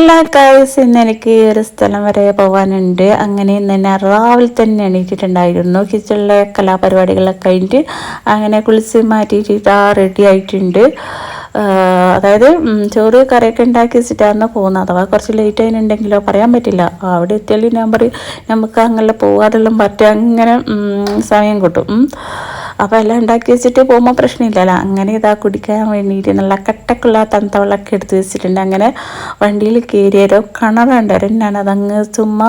എല്ലാ ഇന്ന് എനിക്ക് ഒരു സ്ഥലം വരെ പോകാനുണ്ട് അങ്ങനെ ഇന്ന് തന്നെ രാവിലെ തന്നെ എണീറ്റിട്ടുണ്ടായിരുന്നു. കിച്ചണിലെ കലാപരിപാടികളൊക്കെ കഴിഞ്ഞിട്ട് അങ്ങനെ കുളിച്ച് മാറ്റിയിട്ട് ഇതാ റെഡി ആയിട്ടുണ്ട്. അതായത് ചോറ് കറിയൊക്കെ ഉണ്ടാക്കി വെച്ചിട്ടാണ് പോകുന്നത്? അഥവാ കുറച്ച് ലേറ്റ് ആയിട്ടുണ്ടെങ്കിലോ പറയാൻ പറ്റില്ല. അവിടെ എത്തിയാൽ ഞാൻ പറയും നമുക്ക് അങ്ങനെ പോകാതെല്ലാം പറ്റുക അങ്ങനെ സമയം കിട്ടും. അപ്പം അപ്പോൾ എല്ലാം ഉണ്ടാക്കി വെച്ചിട്ട് പോകുമ്പോൾ പ്രശ്നമില്ലല്ലോ അങ്ങനെ ഇതാ കുടിക്കാൻ വേണ്ടിയിട്ട് നല്ല കട്ടക്കുള്ള തണുത്ത വെള്ളമൊക്കെ എടുത്ത് വെച്ചിട്ടുണ്ട്. അങ്ങനെ വണ്ടിയിൽ കയറിയാലോ കിണറുണ്ടായിരുന്നു ഞാനതങ്ങ് ചുമ്മാ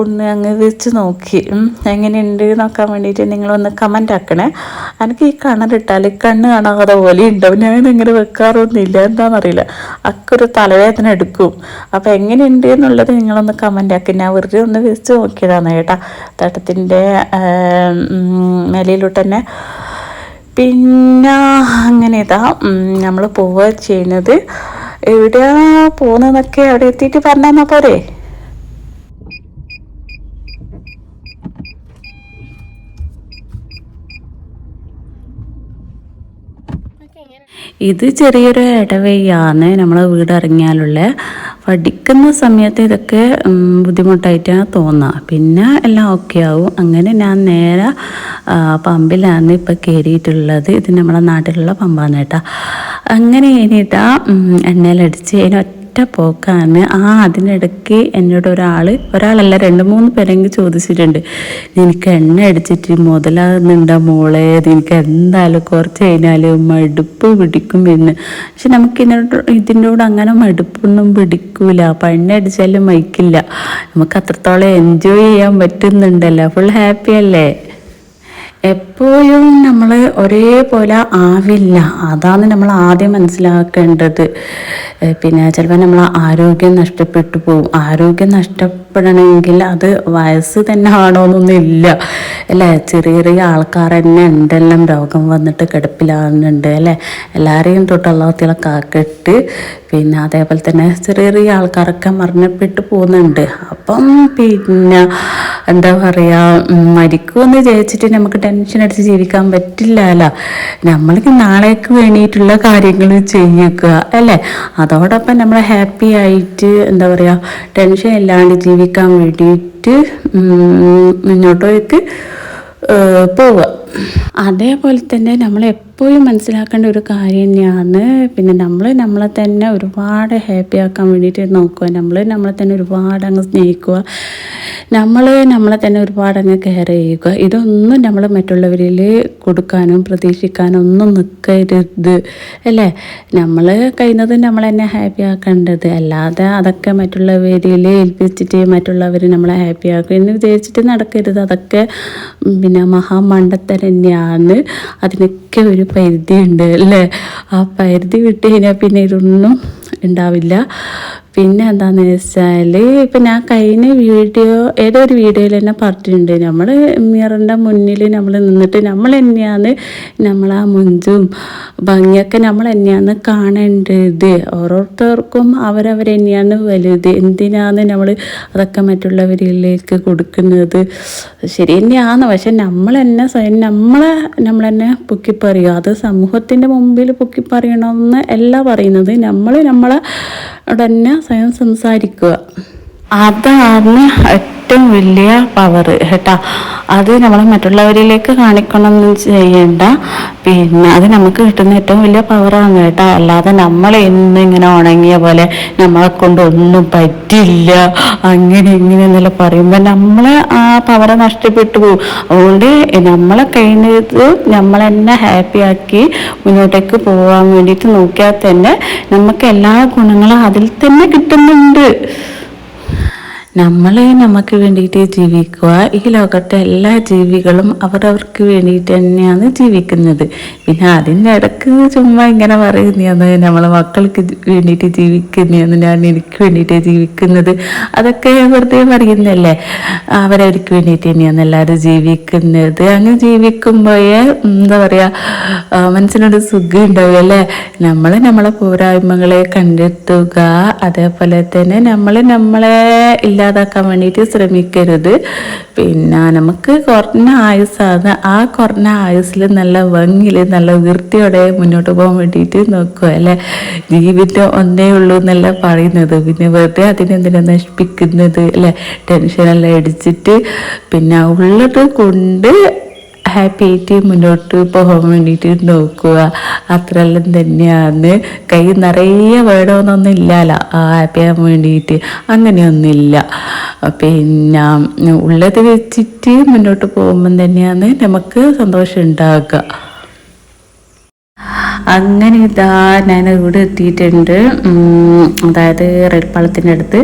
ഒന്ന് അങ്ങ് വെച്ച് നോക്കി. എങ്ങനെയുണ്ട് നോക്കാൻ വേണ്ടിയിട്ട് നിങ്ങളൊന്ന് കമന്റ് ആക്കണേ. എനിക്ക് ഈ കിണറിട്ടാൽ കണ്ണ് കാണാതെ പോലെ ഉണ്ടാവും ഞാൻ ഇങ്ങനെ വെക്കാറൊന്നുമില്ല. എന്താണെന്നറിയില്ല അക്കൊരു തലവേദന എടുക്കും. അപ്പോൾ എങ്ങനെയുണ്ട് എന്നുള്ളത് നിങ്ങളൊന്ന് കമന്റ് ആക്കി. ഞാൻ വെറുതെ ഒന്ന് വെച്ച് നോക്കിയതാണ് കേട്ടോ. തട്ടത്തിന്റെ മേലയിലോട്ട് തന്നെ. പിന്നെ അങ്ങനെ ഇതാ നമ്മൾ പോവുക ചെയ്യുന്നത്. എവിടെയാണ് പോകുന്നതെന്നൊക്കെ അവിടെ എത്തിയിട്ട് പറഞ്ഞാൽ പോരെ? ഇത് ചെറിയൊരു ഇടവഴിയാണ് നമ്മൾ വീട് ഇറങ്ങിയാലുള്ള പഠിക്കുന്ന സമയത്ത് ഇതൊക്കെ ബുദ്ധിമുട്ടായിട്ടാണ് തോന്നുക പിന്നെ എല്ലാം ഓക്കെ ആവും. അങ്ങനെ ഞാൻ നേരെ പമ്പിലാണ് ഇപ്പം കയറിയിട്ടുള്ളത് ഇത് നമ്മളെ നാട്ടിലുള്ള പമ്പാണ് കേട്ടോ. അങ്ങനെ കഴിഞ്ഞിട്ടാ എണ്ണയിലടിച്ച് അതിന് ഒറ്റ പോക്കാണ്. ആ അതിനിടയ്ക്ക് എന്നോട് ഒരാൾ ഒരാളല്ല രണ്ട് മൂന്ന് പേരെങ്കിൽ ചോദിച്ചിട്ടുണ്ട്. നിനക്ക് എണ്ണ അടിച്ചിട്ട് മുതലാകുന്നുണ്ടോ മോളെ? നിനക്ക് എന്തായാലും കുറച്ച് കഴിഞ്ഞാൽ മടുപ്പ് പിടിക്കും എന്ന്. പക്ഷെ നമുക്ക് ഇതിനോട് ഇതിനോട് അങ്ങനെ മടുപ്പൊന്നും പിടിക്കൂല. അപ്പം എണ്ണ അടിച്ചാലും മയക്കില്ല നമുക്ക് അത്രത്തോളം എൻജോയ് ചെയ്യാൻ പറ്റുന്നുണ്ടല്ലോ. ഫുൾ ഹാപ്പി അല്ലേ? എപ്പോഴും നമ്മൾ ഒരേപോലെ ആവില്ല. അതാണ് നമ്മൾ ആദ്യം മനസ്സിലാക്കേണ്ടത്. പിന്നെ ചിലപ്പോൾ നമ്മൾ ആരോഗ്യം നഷ്ടപ്പെട്ടു പോകും ആരോഗ്യം നഷ്ടപ്പെടണമെങ്കിൽ അത് വയസ്സ് തന്നെ ആണോന്നൊന്നുമില്ല. അല്ലേ? ചെറിയ ചെറിയ ആൾക്കാർ തന്നെ ഉണ്ടെല്ലാം രോഗം വന്നിട്ട് കിടപ്പിലാകുന്നുണ്ട് അല്ലേ? എല്ലാവരെയും തൊട്ടുള്ള അള്ളാഹത്തിലെ കാക്കിട്ട് പിന്നെ അതേപോലെ തന്നെ ചെറിയ ചെറിയ ആൾക്കാരൊക്കെ മരണപ്പെട്ടു പോകുന്നുണ്ട്. അപ്പം പിന്നെ എന്താ പറയുക മരിക്കുമെന്ന് വിചാരിച്ചിട്ട് നമുക്ക് ടെൻഷൻ അടിച്ച് ജീവിക്കാൻ പറ്റില്ലല്ലോ നമ്മൾക്ക് നാളേക്ക് വേണ്ടിയിട്ടുള്ള കാര്യങ്ങൾ ചെയ്യുക അല്ലേ? അതോടൊപ്പം നമ്മൾ ഹാപ്പി ആയിട്ട് എന്താ പറയുക ടെൻഷൻ ഇല്ലാണ്ട് ജീവിക്കാൻ വേണ്ടിയിട്ട് മുന്നോട്ടേക്ക് പോവുക. അതേപോലെ തന്നെ നമ്മൾ എപ്പോഴും മനസ്സിലാക്കേണ്ട ഒരു കാര്യം തന്നെയാണ്. പിന്നെ നമ്മൾ നമ്മളെ തന്നെ ഒരുപാട് ഹാപ്പി ആക്കാൻ വേണ്ടിയിട്ട് നോക്കുക. നമ്മൾ നമ്മളെ തന്നെ ഒരുപാട് അങ്ങ് സ്നേഹിക്കുക. നമ്മൾ നമ്മളെ തന്നെ ഒരുപാട് അങ്ങ് കെയർ ചെയ്യുക. ഇതൊന്നും നമ്മൾ മറ്റുള്ളവരിൽ കൊടുക്കാനും പ്രതീക്ഷിക്കാനും ഒന്നും നിൽക്കരുത് അല്ലേ? നമ്മൾ കഴിയുന്നത് നമ്മൾ തന്നെ ഹാപ്പി ആക്കേണ്ടത്. അല്ലാതെ അതൊക്കെ മറ്റുള്ളവരിൽ ഏൽപ്പിച്ചിട്ട് മറ്റുള്ളവർ നമ്മളെ ഹാപ്പി ആക്കും എന്ന് വിചാരിച്ചിട്ട് നടക്കരുത്. അതൊക്കെ പിന്നെ മഹാമണ്ടത്തരം തന്നെയാണ്. അതിനൊക്കെ ഒരു പരിധി ഉണ്ട് അല്ലേ? ആ പരിധി വിട്ട് കഴിഞ്ഞാൽ പിന്നെ ഇതൊന്നും ഉണ്ടാവില്ല. പിന്നെ എന്താണെന്ന് വെച്ചാൽ ഇപ്പം ഞാൻ കഴിഞ്ഞ വീഡിയോ ഏതോ ഒരു വീഡിയോയിൽ തന്നെ പറഞ്ഞിട്ടുണ്ട്. നമ്മൾ മിററിന്റെ മുന്നിൽ നമ്മൾ നിന്നിട്ട് നമ്മൾ തന്നെയാണ് നമ്മൾ ആ മുഞ്ചും ഭംഗിയൊക്കെ നമ്മൾ തന്നെയാണ് കാണേണ്ടത്. ഓരോരുത്തർക്കും അവരവർ തന്നെയാണ് വലുത്. എന്തിനാണ് നമ്മൾ അതൊക്കെ മറ്റുള്ളവരിലേക്ക് കൊടുക്കുന്നത്? ശരി തന്നെയാണ് പക്ഷെ നമ്മൾ തന്നെ സ്വയം നമ്മളെ നമ്മൾ തന്നെ പൊക്കിപ്പറിയുക പറയുക അത് സമൂഹത്തിന്റെ മുമ്പിൽ പൊക്കിപ്പറിയണമെന്ന് എല്ലാം പറയുന്നത്. നമ്മൾ നമ്മളെ തന്നെ സ്വയം സംസാരിക്കുക അതാണ് ഏറ്റവും വലിയ പവർ കേട്ടാ. അത് നമ്മൾ മറ്റുള്ളവരിലേക്ക് കാണിക്കണമെന്ന് ചെയ്യണ്ട. പിന്നെ അത് നമുക്ക് കിട്ടുന്ന ഏറ്റവും വലിയ പവറാണ് കേട്ടാ. അല്ലാതെ നമ്മൾ എന്നും ഇങ്ങനെ ഉണങ്ങിയ പോലെ നമ്മളെ കൊണ്ട് ഒന്നും പറ്റില്ല. അങ്ങനെ ഇങ്ങനെ എന്നെല്ലാം പറയുമ്പോൾ നമ്മളെ ആ പവറെ നഷ്ടപ്പെട്ടു പോകും അതുകൊണ്ട് നമ്മളെ കഴിഞ്ഞത് നമ്മൾ തന്നെ ഹാപ്പി ആക്കി മുന്നോട്ടേക്ക് പോകാൻ വേണ്ടിയിട്ട് നോക്കിയാൽ തന്നെ നമുക്ക് എല്ലാ ഗുണങ്ങളും അതിൽ തന്നെ കിട്ടുന്നുണ്ട്. നമ്മൾ നമുക്ക് വേണ്ടിയിട്ട് ജീവിക്കുക. ഈ ലോകത്തെ എല്ലാ ജീവികളും അവരവർക്ക് വേണ്ടിയിട്ട് തന്നെയാണ് ജീവിക്കുന്നത്. പിന്നെ അതിന്റെ ഇടയ്ക്ക് ചുമ്മാ ഇങ്ങനെ പറയുന്നതാണ് നമ്മളെ മക്കൾക്ക് വേണ്ടിയിട്ട് ജീവിക്കുന്നതാണ് ഞാൻ എനിക്ക് വേണ്ടിയിട്ട് ജീവിക്കുന്നത്. അതൊക്കെ വെറുതെ പറയുന്നല്ലേ അവരവർക്ക് വേണ്ടിയിട്ട് തന്നെയാണ് എല്ലാവരും ജീവിക്കുന്നത്. അങ്ങനെ ജീവിക്കുമ്പോഴേ എന്താ പറയുക മനസ്സിനൊരു സുഖം ഉണ്ടാവുക അല്ലേ? നമ്മൾ നമ്മളെ പോരായ്മകളെ കണ്ടെത്തുക. അതേപോലെ തന്നെ നമ്മൾ നമ്മളെ ഇല്ലാ ഇല്ലാതാക്കാൻ വേണ്ടിയിട്ട് ശ്രമിക്കരുത്. പിന്നെ നമുക്ക് കുറഞ്ഞ ആയുസ്സാണ് ആ കുറഞ്ഞ ആയുസ്സിൽ നല്ല ഭംഗിയിൽ നല്ല വൃത്തിയോടെ മുന്നോട്ട് പോകാൻ വേണ്ടിയിട്ട് നോക്കുക അല്ലേ? ജീവിതം ഒന്നേ ഉള്ളൂ എന്നല്ല പറയുന്നത്. പിന്നെ വെറുതെ അതിനെന്തിനാ നശിപ്പിക്കുന്നത് അല്ലേ? ടെൻഷനെല്ലാം അടിച്ചിട്ട് പിന്നെ ഉള്ളത് കൊണ്ട് ഹാപ്പി ആയിട്ട് മുന്നോട്ട് പോകാൻ വേണ്ടിയിട്ട് നോക്കുക. അത്രയെല്ലാം തന്നെയാണ്. കൈ നിറയെ വേണമെന്നൊന്നും ഇല്ലല്ലോ ഹാപ്പി ആകാൻ വേണ്ടിയിട്ട്. അങ്ങനെയൊന്നുമില്ല. പിന്നെ ഉള്ളത് വെച്ചിട്ട് മുന്നോട്ട് പോകുമ്പം തന്നെയാണ് നമുക്ക് സന്തോഷം ഉണ്ടാകുക അങ്ങനെ ഇതാ ഞാൻ എത്തിയിട്ടുണ്ട്. അതായത് റെയിൽ പാളത്തിന്റെ അടുത്ത്.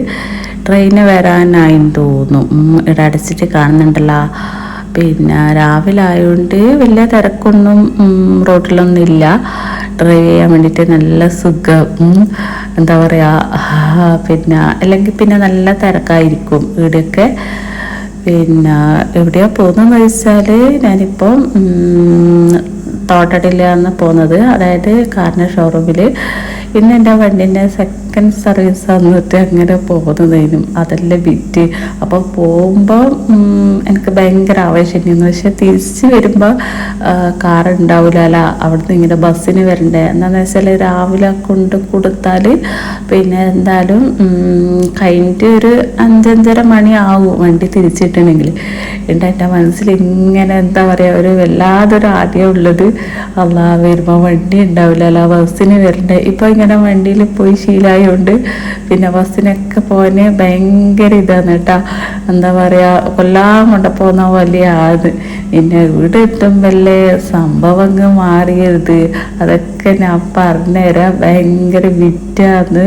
ട്രെയിന് വരാനായി തോന്നുന്നു. ഉം, ഇവിടെ അടച്ചിട്ട് കാണുന്നുണ്ടല്ലോ. പിന്നെ രാവിലെ ആയതുകൊണ്ട് വലിയ തിരക്കൊന്നും റോട്ടിലൊന്നും ഇല്ല ഡ്രൈവ് ചെയ്യാൻ വേണ്ടിയിട്ട് നല്ല സുഖം എന്താ പറയുക പിന്നെ അല്ലെങ്കിൽ പിന്നെ നല്ല തിരക്കായിരിക്കും ഇവിടെയൊക്കെ പിന്നെ എവിടെയാ പോകുന്നതെന്ന് വെച്ചാൽ ഞാനിപ്പം ഉം, തോട്ടടിലാണ് പോകുന്നത്. അതായത് കാറിന്റെ ഷോറൂമിൽ ഇന്ന് എന്റെ വണ്ടീന്റെ സെക്കൻഡ് സർവീസ് വന്നിട്ട് അങ്ങനെ പോകുന്നതിനും അതെല്ലാം വിറ്റ്. അപ്പോൾ പോകുമ്പോൾ എനിക്ക് ഭയങ്കര ആവേശമായിരുന്നു. പക്ഷെ തിരിച്ച് വരുമ്പോൾ കാർ ഉണ്ടാവില്ല അവിടുന്ന് ഇങ്ങനെ ബസ്സിന് വരണ്ടേ. എന്താണെന്ന് വെച്ചാൽ രാവിലെ കൊണ്ട് കൊടുത്താൽ പിന്നെ എന്തായാലും കഴിഞ്ഞിട്ട് ഒരു അഞ്ചഞ്ചര മണി ആകും വണ്ടി തിരിച്ചിട്ടുണ്ടെങ്കിൽ എന്റെ എന്റെ മനസ്സിൽ ഇങ്ങനെ എന്താ പറയുക ഒരു വല്ലാതൊരു ആദ്യം ഉള്ളത്. അല്ല വരുമ്പോൾ വണ്ടി ഉണ്ടാവില്ല ബസ്സിന് വരണ്ടേ. ഇപ്പോൾ ഇങ്ങനെ വണ്ടിയിൽ പോയി ശീലമായതുകൊണ്ട് പിന്നെ ബസ്സിനൊക്കെ പോകാൻ ഭയങ്കര ഇതാണ് കേട്ടോ എന്താ പറയുക കൊല്ലാൻ കൊണ്ട് പോകുന്ന വലിയ ആത് പിന്നെ ഇവിടെ എത്തുമ്പല്ലേ സംഭവം അങ്ങ് മാറിയത്. അതൊക്കെ ഞാൻ പറഞ്ഞുതരാം. ഭയങ്കര വിറ്റാന്ന്.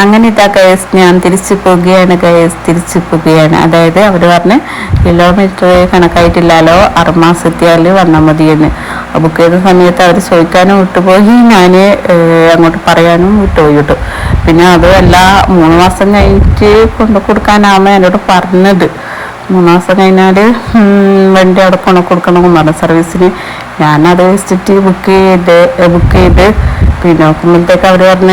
അങ്ങനെ ഇതാ കയസ് ഞാൻ തിരിച്ചു പോകുകയാണ് കയസ് തിരിച്ചു പോകുകയാണ് അതായത് അവർ പറഞ്ഞ് കിലോമീറ്റർ കണക്കായിട്ടില്ലല്ലോ ആറുമാസത്തിയാൽ വന്നാൽ മതിയെന്ന്. ബുക്ക് ചെയ്ത സമയത്ത് അവർ ചോദിക്കാനും വിട്ടുപോയി. ഞാൻ അങ്ങോട്ട് പറയാനും വിട്ടുപോയി കേട്ടോ. പിന്നെ അതുമല്ല മൂന്ന് മാസം കഴിഞ്ഞിട്ട് കൊണ്ടു കൊടുക്കാനാണ് എന്നോട് പറഞ്ഞത്. മൂന്ന് മാസം കഴിഞ്ഞാൽ വണ്ടി അവിടെ പണം കൊടുക്കണമെന്ന് പറഞ്ഞു സർവീസിന് ഞാനത് വെച്ചിട്ട് ബുക്ക് ചെയ്ത് ബുക്ക് ചെയ്ത്. പിന്നെ നോക്കുമ്പോഴത്തേക്ക് അവർ പറഞ്ഞ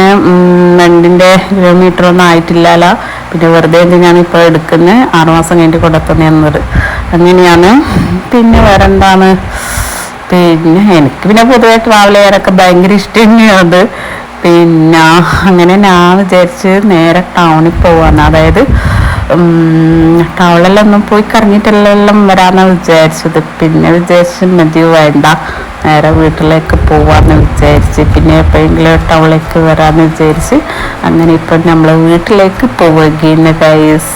വണ്ടിന്റെ കിലോമീറ്റർ ഒന്നും ആയിട്ടില്ലല്ലോ. പിന്നെ വെറുതെ എന്തിനാണ് ഇപ്പോൾ എടുക്കുന്നത് ആറുമാസം കഴിഞ്ഞിട്ട് കൊടുക്കുന്നത് അങ്ങനെയാണ്. പിന്നെ വേറെ എന്താണ് പിന്നെ എനിക്ക് പിന്നെ പൊതുവെ ട്രാവൽ ചെയ്യാനൊക്കെ ഭയങ്കര ഇഷ്ടം തന്നെയാണ് പിന്നെ അങ്ങനെ ഞാൻ വിചാരിച്ച് നേരെ ടൗണിൽ പോവാണ്. അതായത് ടൗണിലൊന്നും പോയി കറങ്ങിയിട്ടെല്ലാം വരാമെന്ന് വിചാരിച്ചത്. പിന്നെ വിചാരിച്ച് മതി വേണ്ട. നേരെ വീട്ടിലേക്ക് പോവാന്ന് വിചാരിച്ച്. പിന്നെ എപ്പോഴെങ്കിലും ടൗണിലേക്ക് വരാമെന്ന് വിചാരിച്ച്. അങ്ങനെ ഇപ്പം നമ്മൾ വീട്ടിലേക്ക് പോവുകയാണ് ഗൈസ്